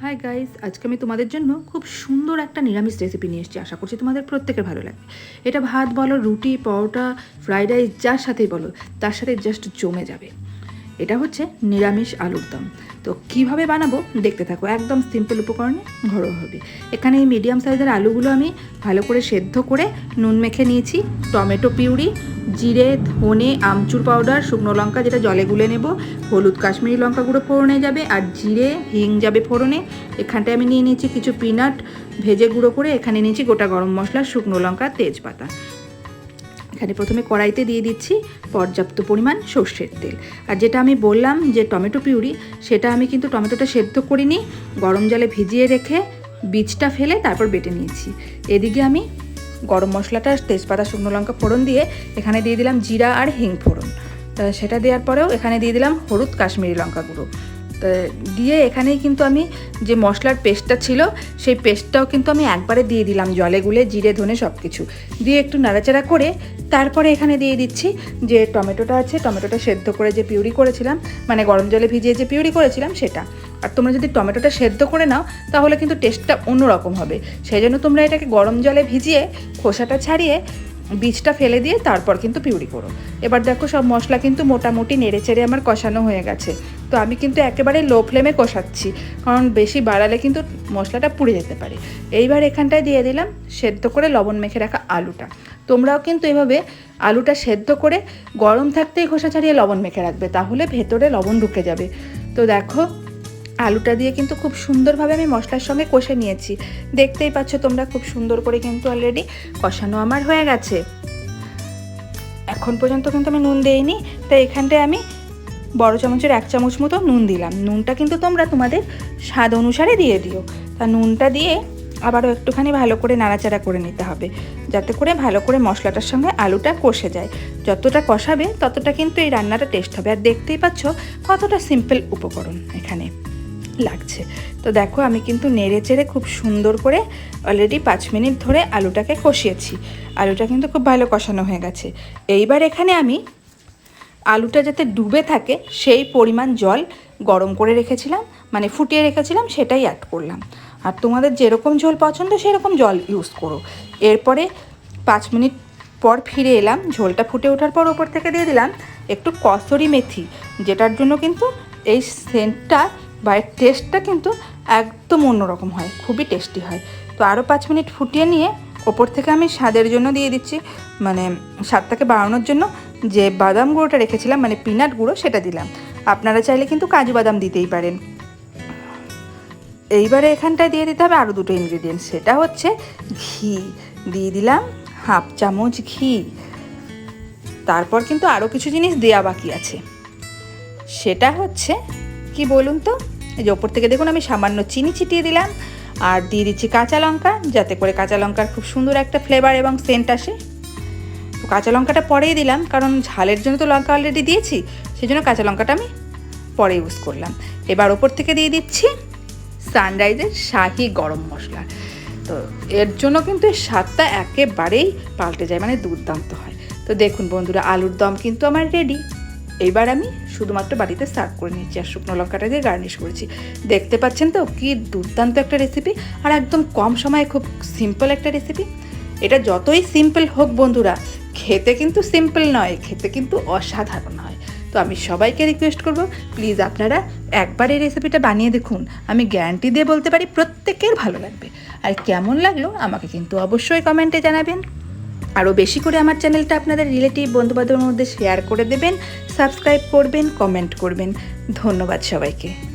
Hi guys আজকে আমি তোমাদের জন্য খুব সুন্দর একটা নিরামিষ রেসিপি নিয়ে এসেছি। আশা করছি তোমাদের প্রত্যেকের ভালো লাগবে। এটা ভাত বলো, রুটি, পরোটা ফ্রাইড রাইস যার সাথেই বলো, তার সাথে জাস্ট জমে যাবে। এটা হচ্ছে নিরামিষ আলুর দম। তো কীভাবে বানাবো দেখতে থাকো, একদম সিম্পল উপকরণে ঘরোয়া হবে। এখানে এই মিডিয়াম সাইজের আলুগুলো আমি ভালো করে সেদ্ধ করে নুন মেখে নিয়েছি, টমেটো পিউরি, জিরে, ধনে, আমচুর পাউডার শুকনো লঙ্কা, যেটা জলে গুলে নেব, হলুদ কাশ্মীরি লঙ্কা গুঁড়ো ফোড়নে যাবে, আর জিরে, হিং যাবে ফোড়নে। এখানটায় আমি নিয়ে নিয়েছি কিছু পিনাট ভেজে গুঁড়ো করে এখানে নিয়েছি গোটা গরম মশলা, শুকনো লঙ্কা, তেজপাতা। এখানে প্রথমে কড়াইতে দিয়ে দিচ্ছি পর্যাপ্ত পরিমাণ সর্ষের তেল। আর যেটা আমি বললাম যে টমেটো পিউরি, সেটা আমি কিন্তু টমেটোটা সেদ্ধ করিনি, গরম জলে ভিজিয়ে রেখে বীজটা ফেলে তারপর বেটে নিয়েছি। এদিকে আমি গরম মশলাটা, তেজপাতা, শুকনো লঙ্কা ফোড়ন দিয়ে এখানে দিয়ে দিলাম জিরা আর হিং ফোড়ন। সেটা দেওয়ার পরেও এখানে দিয়ে দিলাম হলুদ কাশ্মীরি লঙ্কা গুঁড়ো। তা দিয়ে এখানেই কিন্তু আমি যে মশলার পেস্টটা ছিল, সেই পেস্টটাও কিন্তু আমি একবারে দিয়ে দিলাম জলে গুলে, জিরে, ধনে সব কিছু দিয়ে একটু নাড়াচাড়া করে তারপরে এখানে দিয়ে দিচ্ছি যে টমেটোটা আছে, টমেটোটা সেদ্ধ করে যে পিউরি করেছিলাম মানে গরম জলে ভিজিয়ে যে পিউরি করেছিলাম সেটা। আর তোমরা যদি টমেটোটা সেদ্ধ করে নাও, তাহলে কিন্তু টেস্টটা অন্যরকম হবে। সেই জন্য তোমরা এটাকে গরম জলে ভিজিয়ে খোসাটা ছাড়িয়ে বীজটা ফেলে দিয়ে তারপর কিন্তু পিউরি করো। এবার দেখো সব মশলা কিন্তু মোটামুটি নেড়ে চেড়ে আমার কষানো হয়ে গেছে। তো আমি কিন্তু একেবারে লো ফ্লেমে কষাচ্ছি, কারণ বেশি বাড়ালে কিন্তু মশলাটা পুড়ে যেতে পারে। এইবার এখানটায় দিয়ে দিলাম সেদ্ধ করে লবণ মেখে রাখা আলুটা। তোমরাও কিন্তু এভাবে আলুটা সেদ্ধ করে গরম থাকতেই খোসা ছাড়িয়ে লবণ মেখে রাখবে, তাহলে ভেতরে লবণ ঢুকে যাবে। তো দেখো আলুটা দিয়ে কিন্তু খুব সুন্দরভাবে আমি মশলার সঙ্গে কষে নিয়েছি। দেখতেই পাচ্ছ তোমরা খুব সুন্দর করে কিন্তু অলরেডি কষানো আমার হয়ে গেছে। এখন পর্যন্ত কিন্তু আমি নুন দেইনি, তাই এখানটায় আমি বড় চামচের এক চামচ মতো নুন দিলাম। নুনটা কিন্তু তোমরা তোমাদের স্বাদ অনুসারে দিয়ে দিও। তা নুনটা দিয়ে আবারও একটুখানি ভালো করে নাড়াচাড়া করে নিতে হবে, যাতে করে ভালো করে মশলাটার সঙ্গে আলুটা কষে যায়। যতটা কষাবে ততটা কিন্তু এই রান্নাটা টেস্ট হবে। আর দেখতেই পাচ্ছ কতটা সিম্পল উপকরণ এখানে। লাগছে। তো দেখো, আমি কিন্তু নেড়ে চেড়ে খুব সুন্দর করে অলরেডি পাঁচ মিনিট ধরে আলুটাকে কষিয়েছি। আলুটা কিন্তু খুব ভালো কষানো হয়ে গেছে। এইবার এখানে আমি আলুটা যাতে ডুবে থাকে, সেই পরিমাণ জল গরম করে রেখেছিলাম মানে ফুটিয়ে রেখেছিলাম, সেটাই অ্যাড করলাম। আর তোমাদের যেরকম ঝোল পছন্দ, সেরকম জল ইউজ করো। এরপরে পাঁচ মিনিট পর ফিরে এলাম, ঝোলটা ফুটে ওঠার পর ওপর থেকে দিয়ে দিলাম একটু কসরি মেথি, যেটার জন্য কিন্তু এই সেন্টটা বা টেস্টটা কিন্তু একদম অন্যরকম হয়, খুবই টেস্টি হয়। তো আরও পাঁচ মিনিট ফুটিয়ে নিয়ে ওপর থেকে আমি স্বাদের জন্য দিয়ে দিচ্ছি মানে স্বাদটাকে বাড়ানোর জন্য যে বাদাম গুঁড়োটা রেখেছিলাম মানে পিনাট গুঁড়ো সেটা দিলাম। আপনারা চাইলে কিন্তু কাজু বাদাম দিতেই পারেন। এইবারে এখানটায় দিয়ে দিতে হবে আরও দুটো ইনগ্রিডিয়েন্টস সেটা হচ্ছে ঘি। দিয়ে দিলাম হাফ চামচ ঘি। তারপর কিন্তু আরও কিছু জিনিস দেয়া বাকি আছে। সেটা হচ্ছে কি বলুন তো? এই যে ওপর থেকে দেখুন আমি সামান্য চিনি ছিটিয়ে দিলাম। আর দিয়ে দিচ্ছি কাঁচা লঙ্কা, যাতে করে কাঁচা লঙ্কার খুব সুন্দর একটা ফ্লেভার এবং সেন্ট আসে। তো কাঁচা লঙ্কাটা পরেই দিলাম, কারণ ঝালের জন্য তো লঙ্কা অলরেডি দিয়েছি সেই জন্য কাঁচা লঙ্কাটা আমি পরে ইউজ করলাম। এবার ওপর থেকে দিয়ে দিচ্ছি সানরাইজের শাহি গরম মশলা। তো এর জন্য কিন্তু এর স্বাদটা একেবারেই পাল্টে যায় মানে দুর্দান্ত হয়। তো দেখুন বন্ধুরা, আলুর দম কিন্তু আমার রেডি এবার আমি শুধুমাত্র বাড়িতে সার্ভ করে নিচ্ছি আর শুকনো লঙ্কাটা দিয়ে গার্নিশ করেছি। দেখতে পাচ্ছেন তো কি দুর্দান্ত একটা রেসিপি আর একদম কম সময়ে খুব সিম্পল একটা রেসিপি এটা যতই সিম্পল হোক বন্ধুরা, খেতে কিন্তু সিম্পল নয়, খেতে কিন্তু অসাধারণ হয়। তো আমি সবাইকে রিকোয়েস্ট করব প্লিজ আপনারা একবার এই রেসিপিটা বানিয়ে দেখুন। আমি গ্যারান্টি দিয়ে বলতে পারি প্রত্যেকের ভালো লাগবে। আর কেমন লাগল আমাকে কিন্তু অবশ্যই কমেন্টে জানাবেন। আরও বেশি করে আমার চ্যানেলটা আপনাদের রিলেটিভ বন্ধুবান্ধবের মধ্যে শেয়ার করে দেবেন, সাবস্ক্রাইব করবেন, কমেন্ট করবেন। ধন্যবাদ সবাইকে।